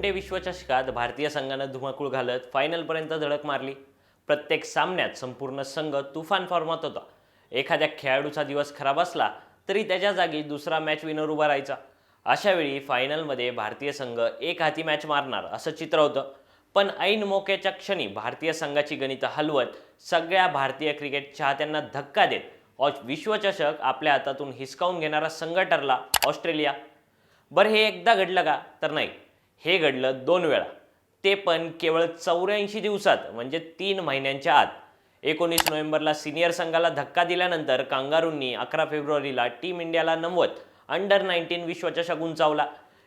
Day विश्वचषकात भारतीय संघानं धुमाकूळ घालत फायनलपर्यंत धडक मारली. प्रत्येक सामन्यात संपूर्ण संघ तुफान फॉर्मात होता. एखाद्या खेळाडूचा दिवस खराब असला तरी त्याच्या जागी दुसरा मॅच विनर उभा राहायचा. अशा वेळी फायनलमध्ये भारतीय संघ एक हाती मॅच मारणार असं चित्र होतं. पण ऐन मोक्याच्या क्षणी भारतीय संघाची गणितं हलवत सगळ्या भारतीय क्रिकेट चाहत्यांना धक्का देत ऑ- विश्वचषक आपल्या हातातून हिसकावून घेणारा संघ ठरला ऑस्ट्रेलिया. बरं हे एकदा घडलं का? तर नाही. हे घडलं दोन वेळा. ते पण केवळ चौऱ्याऐंशी दिवसात म्हणजे तीन महिन्यांच्या आत. एकोणीस नोव्हेंबरला सिनियर संघाला धक्का दिल्यानंतर कांगारूंनी अकरा फेब्रुवारीला टीम इंडियाला नमवत अंडर नाईन्टीन विश्वचषक उंचावला.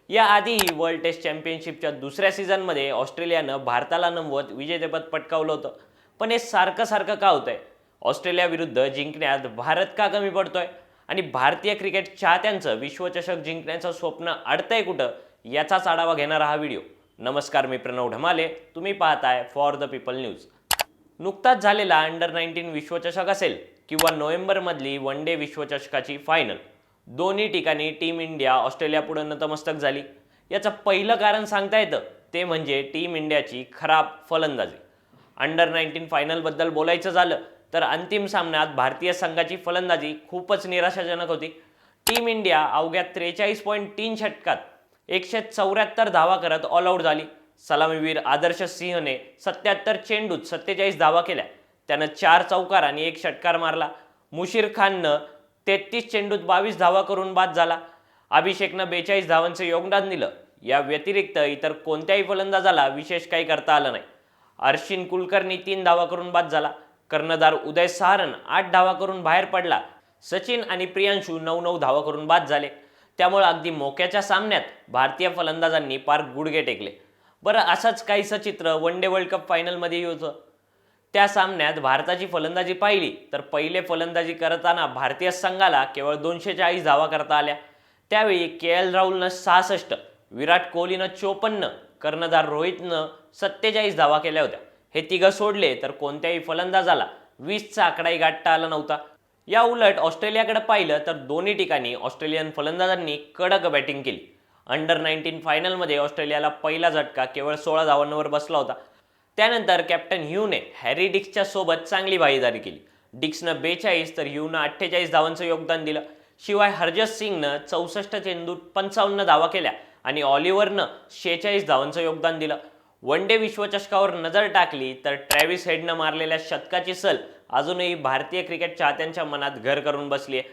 याआधीही वर्ल्ड टेस्ट चॅम्पियनशिपच्या दुसऱ्या सीझनमध्ये ऑस्ट्रेलियानं भारताला नमवत विजेतेपद पटकावलं होतं. पण हे सारखं सारखं का होतंय? ऑस्ट्रेलियाविरुद्ध जिंकण्यात भारत का कमी पडतोय? आणि भारतीय क्रिकेट चाहत्यांचं विश्वचषक जिंकण्याचं स्वप्न अडतंय कुठं? याचाच आढावा घेणारा हा व्हिडिओ. नमस्कार मी प्रणव ढमाले. तुम्ही पाहताय फॉर द पीपल न्यूज नुकताच झालेला अंडर नाईन्टीन विश्वचषक असेल किंवा नोव्हेंबरमधली वन डे विश्वचषकाची फायनल दोन्ही ठिकाणी टीम इंडिया ऑस्ट्रेलियापुढं नतमस्तक झाली. याचं पहिलं कारण सांगता येतं ते म्हणजे टीम इंडियाची खराब फलंदाजी. अंडर नाईन्टीन फायनलबद्दल बोलायचं झालं तर अंतिम सामन्यात भारतीय संघाची फलंदाजी खूपच निराशाजनक होती. टीम इंडिया अवघ्या त्रेचाळीस पॉईंट तीन षटकात एकशे चौऱ्याहत्तर धावा करत ऑल आऊट झाली. सलामीवीर आदर्श सिंहने सत्याहत्तर चेंडूत सत्तेचाळीस धावा केल्या. त्यानं चार चौकार आणि एक षटकार मारला. मुशीर खाननं तेहतीस चेंडूत बावीस धावा करून बाद झाला. अभिषेकनं बेचाळीस धावांचं योगदान दिलं. या व्यतिरिक्त इतर कोणत्याही फलंदाजाला विशेष काही करता आलं नाही. अर्शिन कुलकर्णी तीन धावा करून बाद झाला. कर्णधार उदय सहारन आठ धावा करून बाहेर पडला. सचिन आणि प्रियांशू नऊ नऊ धावा करून बाद झाले. त्यामुळे अगदी मोक्याच्या सामन्यात भारतीय फलंदाजांनी पार गुडघे टेकले. बरं असंच काहीसं चित्र वन डे वर्ल्ड कप फायनलमध्येही होतं त्या सामन्यात भारताची फलंदाजी पाहिली तर पहिले फलंदाजी करताना भारतीय संघाला केवळ दोनशे चाळीस धावा करता आल्या. त्यावेळी के एल राहुलनं सहासष्ट विराट कोहलीनं चोपन्न कर्णधार रोहितनं सत्तेचाळीस धावा केल्या होत्या. हे तिघं सोडले तर कोणत्याही फलंदाजाला वीसचा आकडाही गाठता आला नव्हता. या उलट ऑस्ट्रेलियाकडे पाहिलं तर दोन्ही ठिकाणी ऑस्ट्रेलियन फलंदाजांनी कडक बॅटिंग केली. अंडर नाईन्टीन फायनलमध्ये ऑस्ट्रेलियाला पहिला झटका केवळ सोळा धावांवर बसला होता. त्यानंतर कॅप्टन ह्यूने हॅरी डिक्सच्या सोबत चांगली भागीदारी केली. डिक्सनं बेचाळीस तर ह्यूनं अठ्ठेचाळीस धावांचं योगदान दिलं. शिवाय हरजत सिंगनं चौसष्ट चेंडूत पंचावन्न धावा केल्या आणि ऑलिव्हरनं शेहेचाळीस धावांचं योगदान दिलं. वन डे विश्वचषकावर नजर टाकली तर ट्रॅव्हिस हेडनं मारलेल्या शतकाची सल अजूनही भारतीय क्रिकेट चाहत्यांच्या मनात घर करून बसली आहे.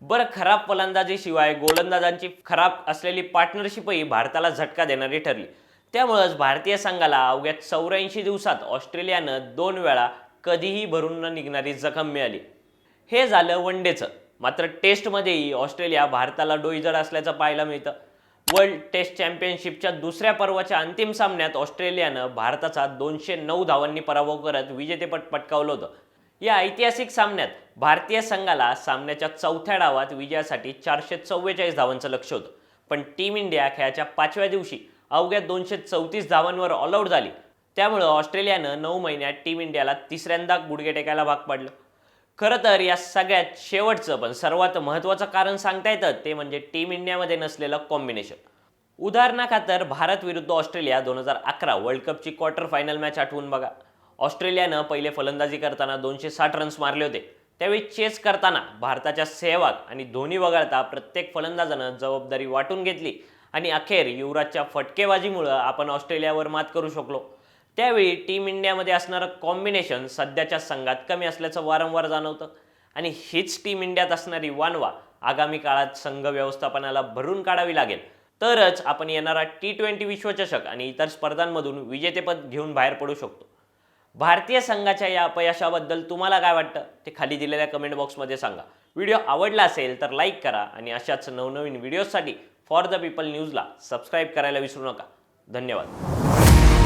बरं खराब फलंदाजीशिवाय गोलंदाजांची खराब असलेली पार्टनरशिपही भारताला झटका देणारी ठरली. त्यामुळंच भारतीय संघाला अवघ्या चौऱ्याऐंशी दिवसात ऑस्ट्रेलियानं दोन वेळा कधीही भरून न निघणारी जखम मिळाली. हे झालं वन डेचं मात्र टेस्टमध्येही ऑस्ट्रेलिया भारताला डोईजड असल्याचं पाहायला मिळतं. वर्ल्ड टेस्ट चॅम्पियनशिपच्या दुसऱ्या पर्वाच्या अंतिम सामन्यात ऑस्ट्रेलियानं भारताचा दोनशे नऊ धावांनी पराभव करत विजेतेपद पटकावलं होतं. या ऐतिहासिक सामन्यात भारतीय संघाला सामन्याच्या चौथ्या डावात विजयासाठी चारशे चव्वेचाळीस धावांचं लक्ष होतं. पण टीम इंडिया खेळाच्या पाचव्या दिवशी अवघ्या दोनशे चौतीस धावांवर ऑल आऊट झाली. त्यामुळं ऑस्ट्रेलियानं नऊ महिन्यात टीम इंडियाला तिसऱ्यांदा गुडघे टेकायला भाग पडलं. खरं तर या सगळ्यात शेवटचं पण सर्वात महत्त्वाचं कारण सांगता येतं ते म्हणजे टीम इंडियामध्ये नसलेलं कॉम्बिनेशन उदाहरणाखातर भारत विरुद्ध ऑस्ट्रेलिया दोन हजार अकरा वर्ल्ड कपची क्वार्टर फायनल मॅच आठवून बघा. ऑस्ट्रेलियानं पहिले फलंदाजी करताना दोनशे साठ रन्स मारले होते. त्यावेळी चेस करताना भारताच्या सेहवाग आणि धोनी वगळता प्रत्येक फलंदाजानं जबाबदारी वाटून घेतली आणि अखेर युवराजच्या फटकेबाजीमुळं आपण ऑस्ट्रेलियावर मात करू शकलो. त्यावेळी टीम इंडियामध्ये असणारं कॉम्बिनेशन सध्याच्या संघात कमी असल्याचं वारंवार जाणवतं आणि हीच टीम इंडियात असणारी वानवा आगामी काळात संघ व्यवस्थापनाला भरून काढावी लागेल. तरच आपण येणारा टी ट्वेंटी विश्वचषक आणि इतर स्पर्धांमधून विजेतेपद घेऊन बाहेर पडू शकतो. भारतीय संघाच्या या अपयशाबद्दल तुम्हाला काय वाटतं? ते खाली दिलेल्या कमेंट बॉक्समध्ये सांगा. व्हिडिओ आवडला असेल तर लाईक करा आणि अशाच नवनवीन व्हिडिओजसाठी फॉर द पीपल न्यूजला सबस्क्राईब करायला विसरू नका. धन्यवाद.